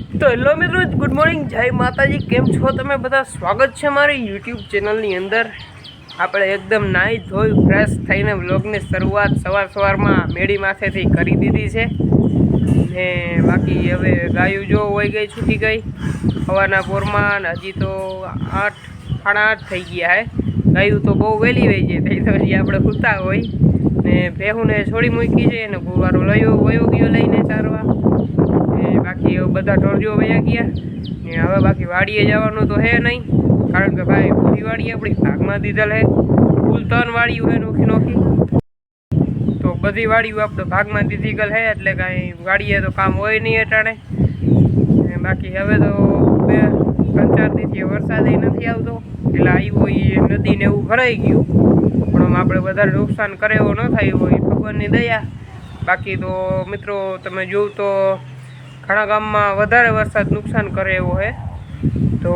તો હેલો મિત્રો, good morning. જય માતાજી. કેમ છો તમે બધા? સ્વાગત છે મારી યુટ્યુબ ચેનલની અંદર. આપણે એકદમ નાહી ધોઈ ફ્રેશ થઈને વ્લોગની શરૂઆત સવાર સવારમાં મેળી માથેથી કરી દીધી છે. ને બાકી હવે ગાયું જો હોઈ ગઈ, છૂટી ગઈ. હવાના પોરમાં ને હજી તો આઠ, સાડા આઠ થઈ ગયા હે. ગાયું તો બહુ વહેલી વહી જાય થઈ તો હજી આપણે સૂતા હોય. ને ભેહુને છોડી મૂકી છે અને ગુવારો લયો, વયો ગયો લઈને ચારવા. ને બાકી બધા ઢોરજો વયા ગયા. ને હવે બાકી વાડીએ જવાનું તો હે નહીં. કારણ કે ભાઈ પૂરી વાડી આપણી ભાગમાં દીધેલ હે. કુલ ત્રણ વાડીઓ હે નોખી નોખી. તો બધી વાડીઓ આપણે ભાગમાં દીધી ગયેલ હે, એટલે કાંઈ વાડીએ તો કામ હોય નહીં અટાણે. બાકી હવે તો બે ત્રણ ચાર દિવસથી વરસાદ નથી આવતો. એટલે આવ્યો એ નદીને એવું ભરાઈ ગયું. પણ આપણે વધારે નુકસાન કરે એવો ન થાય હોય ભગવાનની દયા. બાકી તો મિત્રો તમે જોવ તો ઘણા ગામમાં વધારે વરસાદ નુકસાન કરે એવો છે તો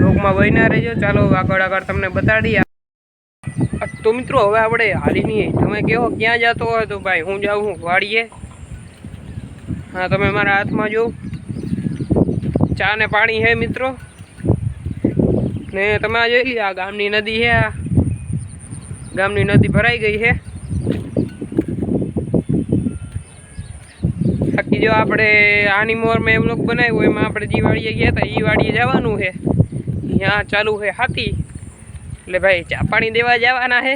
લોકમાં વહીના રહેજો. ચાલો આગળ આગળ તમને બતાડીએ. તો મિત્રો, હવે આપણે હાલી નહીં તમે કહો, ક્યાં જતો હોય તો ભાઈ, હું જાઉં, હું વાડીએ. હા, તમે મારા હાથમાં જો. ચા ને પાણી છે મિત્રો. ને તમે આ જોઈ લી આ ગામની નદી છે આ. ગામની નદી ભરાઈ ગઈ છે બાકી જો આપણે આની મોરમાં એવું લોક બનાવ્યું, એમાં આપણે જે વાડીએ ગયા હતા એ વાડીએ જવાનું છે. ત્યાં ચાલુ છે હાથી. એટલે ભાઈ ચા પાણી દેવા જવાના છે.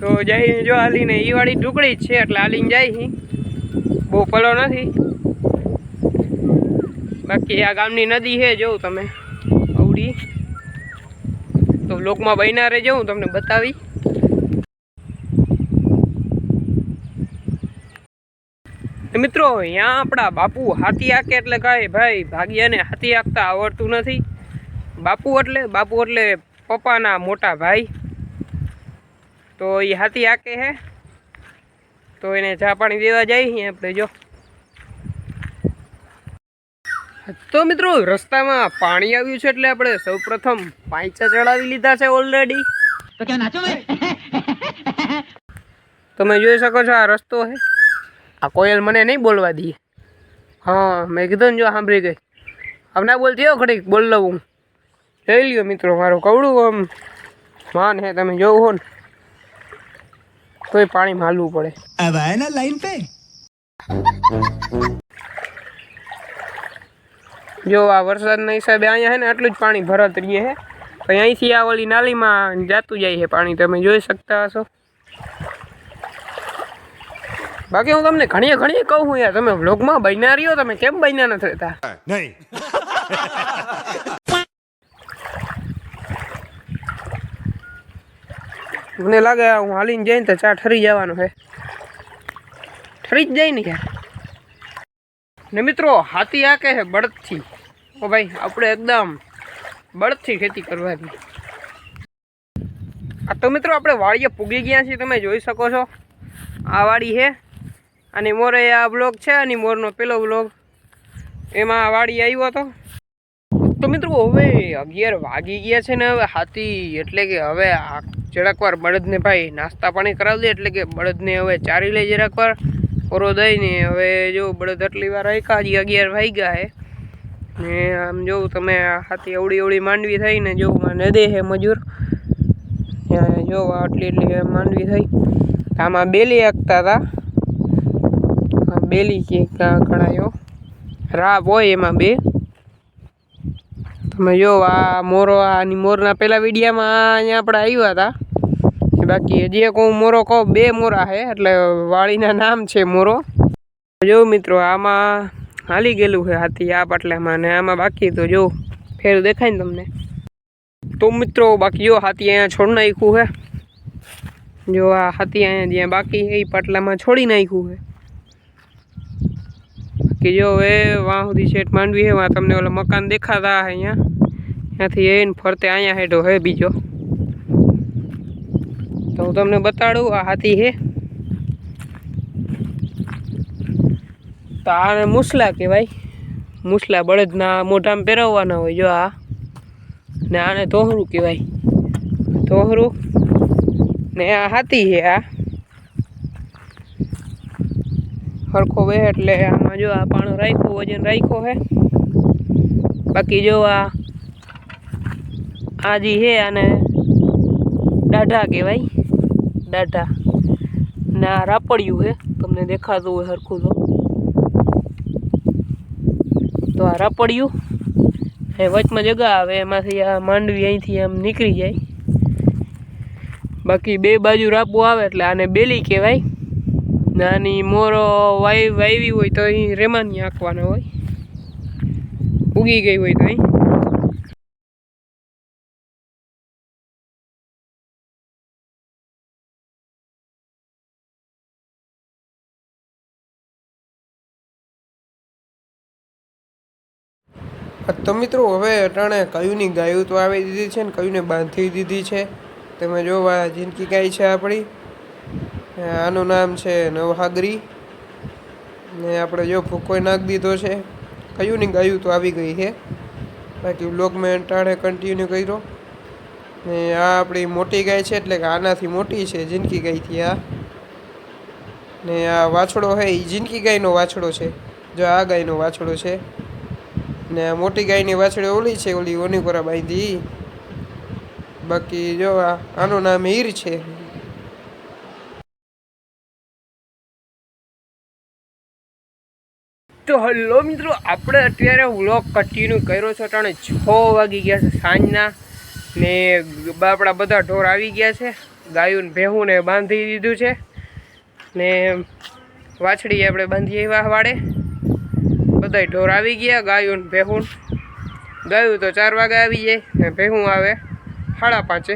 તો જઈને જો હાલીને એ વાડી ટુકડી જ છે, એટલે હાલીને જાય બહુ પલો નથી. બાકી આ ગામની નદી છે જોઉં તમે. અવડી તો લોકમાં બહીના રહેજો, હું તમને બતાવી તો મિત્રો અહીંયા આપણા બાપુ હાથી આંકે એટલે કાંઈ ભાઈ ભાગ્યાને હાથી આંકતા આવડતું નથી. બાપુ એટલે બાપુ એટલે પપ્પાના મોટા ભાઈ. તો એ હાથી આંકે હે. તો એને ચા પાણી દેવા જાય આપણે જો. તો મિત્રો રસ્તામાં પાણી આવ્યું છે એટલે આપણે સૌપ્રથમ પાંચા ચડાવી લીધા છે ઓલરેડી તમે જોઈ શકો છો આ રસ્તો છે આ કોયલ મને નહીં બોલવા દઈએ હા મેં કીધું ને જો સાંભળી ગઈ. આમ ના બોલતી હો ઘડીક બોલ લઉં હું. જોઈ લ્યો મિત્રો મારું કવડું આમ માન હે તમે જોવું હો ને. તોય પાણી માલવું પડે. લાઈન પે જો આ વરસાદના હિસાબે અહીંયા હે ને આટલું જ પાણી ભરત રહીએ હે. અહીંથી આ વળી નાલીમાં જાતું જાય છે પાણી તમે જોઈ શકતા હશો. બાકી હું તમને ઘણી ઘણી કહું છું યાર તમે વ્લોગમાં બન્યા રહ્યો તમે કેમ બન્યા નથી રહેતા? નહીં. મને લાગે હું હાલીને જઈને તો ચા ઠરી જવાનું છે. ઠરી જ જાય ને યાર ને મિત્રો હાથી આ કે છે બળદથી. ઓ ભાઈ આપણે એકદમ બળદથી ખેતી કરવાની. આ તો મિત્રો આપણે વાડીએ પૂગી ગયા છીએ તમે જોઈ શકો છો. આ વાડી છે આની મોરે આ બ્લોગ છે અને મોરનો પેલો બ્લોગ એમાં વાડી આવ્યો હતો. તો મિત્રો, હવે અગિયાર વાગી ગયા છે ને હવે હાથી એટલે કે હવે આ જરાકવાર બળદને ભાઈ નાસ્તા પાણી કરાવી દે એટલે કે બળદને હવે ચારી લે જરાક વાર. ઓરો દઈને હવે જો બળદ આટલી વાર રાખ્યા હજી અગિયાર વાગ્યા હે. ને આમ જોઉં તમે હાથી અવળી અવળી માંડવી થઈ ને જોવું ન દે હે મજૂર. જો આટલી એટલી માંડવી થઈ. આમાં બેલી આંકતા હતા. બેલી કે ગણાયો રાબ હોય એમાં બે. તમે જો આ મોરો, આની મોરના પહેલા વિડીયામાં અહીંયા આપણે આવ્યા હતા. બાકી હજી એક હું મોરો કહું, બે મોરા છે એટલે વાળીના નામ છે મોરો. જો મિત્રો, આમાં હાલી ગયેલું છે હાથી આ પાટલામાં ને આમાં બાકી તો જો ફેર દેખાય ને તમને. તો મિત્રો, બાકી જો હાથી અહીંયા છોડી નાખ્યું છે. જો આ હાથી અહીંયા જ્યાં બાકી એ પાટલામાં છોડી નાખ્યું છે. કે જો હવે વાં સુધી શેઠ માંડવી છે વાં તમને ઓલા મકાન દેખાતા અહીંયા. ત્યાંથી એને ફરતે અહીંયા હેઠો હે બીજો. તો હું તમને બતાડું, આ હાથી હે. તો આને મૂસલા કહેવાય. મૂસલા બળદના મોઢામાં પહેરવવાના હોય, જો આ. ને આને તોહરું કહેવાય. તોહરું ને આ હાથી છે આ. સરખો બે એટલે આમાં જો આ પાણો રાખ્યું, વજન રાખ્યો હે. બાકી જો આ આજી હે અને દાઢા કહેવાય, દાઢા. ને આ રાપડિયું હે, તમને દેખાતું હોય સરખું તો. તો આ રાપડિયું એ વચમાં જગા આવે, એમાંથી આ માંડવી અહીંથી આમ નીકળી જાય. બાકી બે બાજુ રાપો આવે એટલે આને બેલી કહેવાય. નાની મોરો વાઈ વાવી હોય તો અહીં રેમાની આંકવાના હોય. ઉગી ગઈ હોય તો અહીં. તો મિત્રો, હવે અટાણે કયુંની ગાયું તો આવી દીધી છે ને કયુંને બાંધી દીધી છે. તમે જોવા જિંદગી ગાય છે આપણી. આનું નામ છે નવહાગરી. ને આપણે જો ભૂકોય નાખી દીધો છે. કયું નહીં ગાયું તો આવી ગઈ છે. બાકી બ્લોગ મેં અટાણે કન્ટિન્યુ કર્યો. ને આ આપણી મોટી ગાય છે એટલે કે આનાથી મોટી છે, જિંદગી ગાયથી આ. ને આ વાછડો છે એ જિંદગી ગાયનો વાછડો છે. જો આ ગાયનો વાછડો છે. ને આ મોટી ગાયની વાછડી ઓલી છે, ઓલી ઓની કોરા બાંધી. બાકી જો આનું નામ હીર છે. તો હલો મિત્રો, આપણે અત્યારે વ્લોગ કન્ટિન્યુ કર્યો છે અટાણે છ વાગી ગયા છે સાંજના ને આપણા બધા ઢોર આવી ગયા છે. ગાયું ભેહુંને બાંધી દીધું છે. ને વાછડી આપણે બાંધી આવ્યા વાડે. બધા ઢોર આવી ગયા, ગાયું ભેહું ગાયું તો ચાર વાગે આવી જાય ને ભેહું આવે સાડા પાંચે.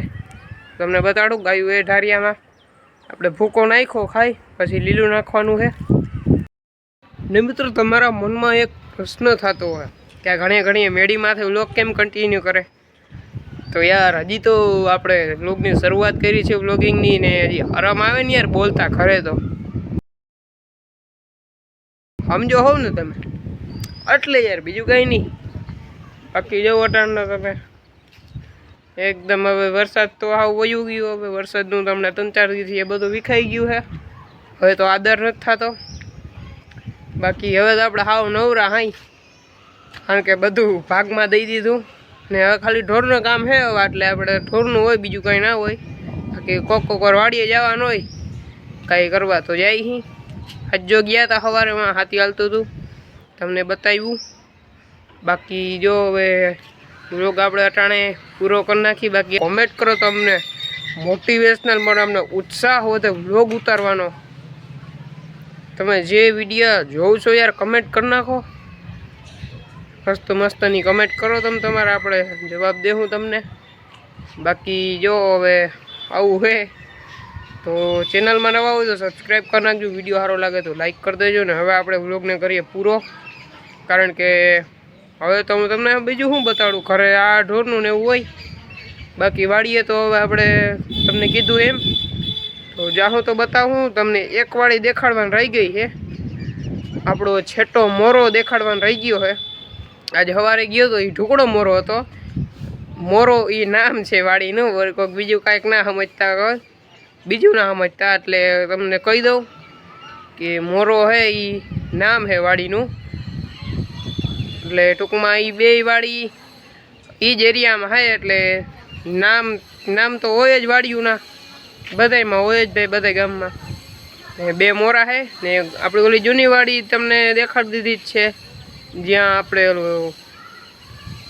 તમને બતાડું, ગાયું એ ઢારિયામાં. આપણે ભૂકો નાખ્યો ખાઈ, પછી લીલું નાખવાનું છે. ને મિત્રો, તમારા મનમાં એક પ્રશ્ન થતો હોય કે ઘણી ઘણી મેડી માથે વ્લોગ કેમ કન્ટિન્યુ કરે? તો યાર, હજી તો આપણે વ્લોગની શરૂઆત કરી છે વ્લોગિંગની ને હજી આરામ આવે ને યાર બોલતા ખરે તો. સમજો હોવ ને તમે? એટલે યાર, બીજું કંઈ નહીં. બાકી જો અટાણના તમે એકદમ હવે વરસાદ તો આવ વયું ગયું, હવે વરસાદનું તમને ત્રણ ચાર દિવસથી એ બધું વિખાઈ ગયું છે હવે તો આદર નથી થતો. બાકી હવે તો આપણે હાવ નવરા હાઈ કારણ કે બધું ભાગમાં દઈ દીધું. ને હવે ખાલી ઢોરનું કામ છે હવે, એટલે આપણે ઢોરનું હોય, બીજું કંઈ ના હોય. બાકી કોક કોક વાર વાડીએ જવાનું હોય. કાંઈ કરવા તો જાય હી. હજ્જો ગયા હતા સવારેમાં હાથી હાલતું હતું. તમને બતાવ્યું. બાકી જો હવે રોગ આપણે અટાણે પૂરો કરી નાખી. બાકી કોમેન્ટ કરો તમને. મોટિવેશનલ મળે અમને ઉત્સાહ વધે વ્લોગ ઉતારવાનો. તમે જે વીડિયો જોવ છો યાર કમેન્ટ કરી નાખો. મસ્ત મસ્તની કમેન્ટ કરો તમે તમારે, આપણે જવાબ દેવું તમને. બાકી જો હવે આવું હે, તો ચેનલમાં નવા હોય તો સબસ્ક્રાઈબ કરી નાખજો. વીડિયો સારો લાગે તો લાઈક કરી દેજો ને હવે આપણે વ્લોગને કરીએ પૂરો. કારણ કે હવે તો હું તમને બીજું શું બતાડું? ઘરે આ ઢોરનું ને એવું હોય. બાકી વાળીએ તો હવે આપણે તમને કીધું એમ. તો જાહો તો બતાવું તમને એક વાળી દેખાડવાની રહી ગઈ છે. આપણો છેટો મોરો દેખાડવાનો રહી ગયો છે. આજે સવારે ગયો તો એ ઢુકડો મોરો હતો. મોરો એ નામ છે વાડીનું કોઈક બીજું કાંઈક ના સમજતા બીજું ના સમજતા, એટલે તમને કહી દઉં કે મોરો છે એ નામ છે વાડીનું એટલે ટૂંકમાં એ બે વાડી એ જ એરિયામાં હે, એટલે નામ નામ તો હોય જ વાડીઓના. બધાયમાં હોય જ ભાઈ બધા ગામમાં. બે મોરા છે ને આપણી ઓલી જૂની વાડી તમને દેખાડી દીધી જ છે. જ્યાં આપણે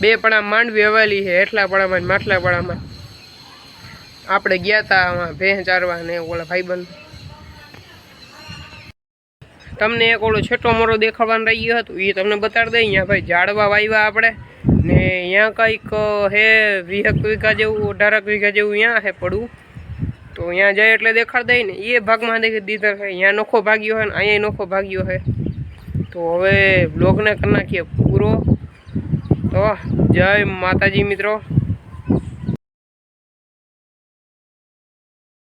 બે પણા માંડવી હવેલી છે, એટલા પડામાં માટલા પડામાં આપણે ગયા હતા ભેં ચારવા ને ઓલા ભાઈબંધ. તમને એક ઓલો છેટો મોરો દેખાડવાનો રહી ગયો હતો એ તમને બતાડી દઈએ અહીંયા ભાઈ ઝાડવા વાવ્યા આપણે ને અહીંયા કંઈક હે, વીહક વીઘા જેવું, અઢારક વીઘા જેવું અહીંયા હે પડવું. તો અહીંયા જાય એટલે દેખાડ દઈ ને. એ ભાગમાં દેખી દીધા છે. અહીંયા નોખો ભાગ્યો છે ને અહીંયા નોખો ભાગ્યો છે. તો હવે બ્લોગને કરી નાખીએ પૂરો. તો જય માતાજી મિત્રો.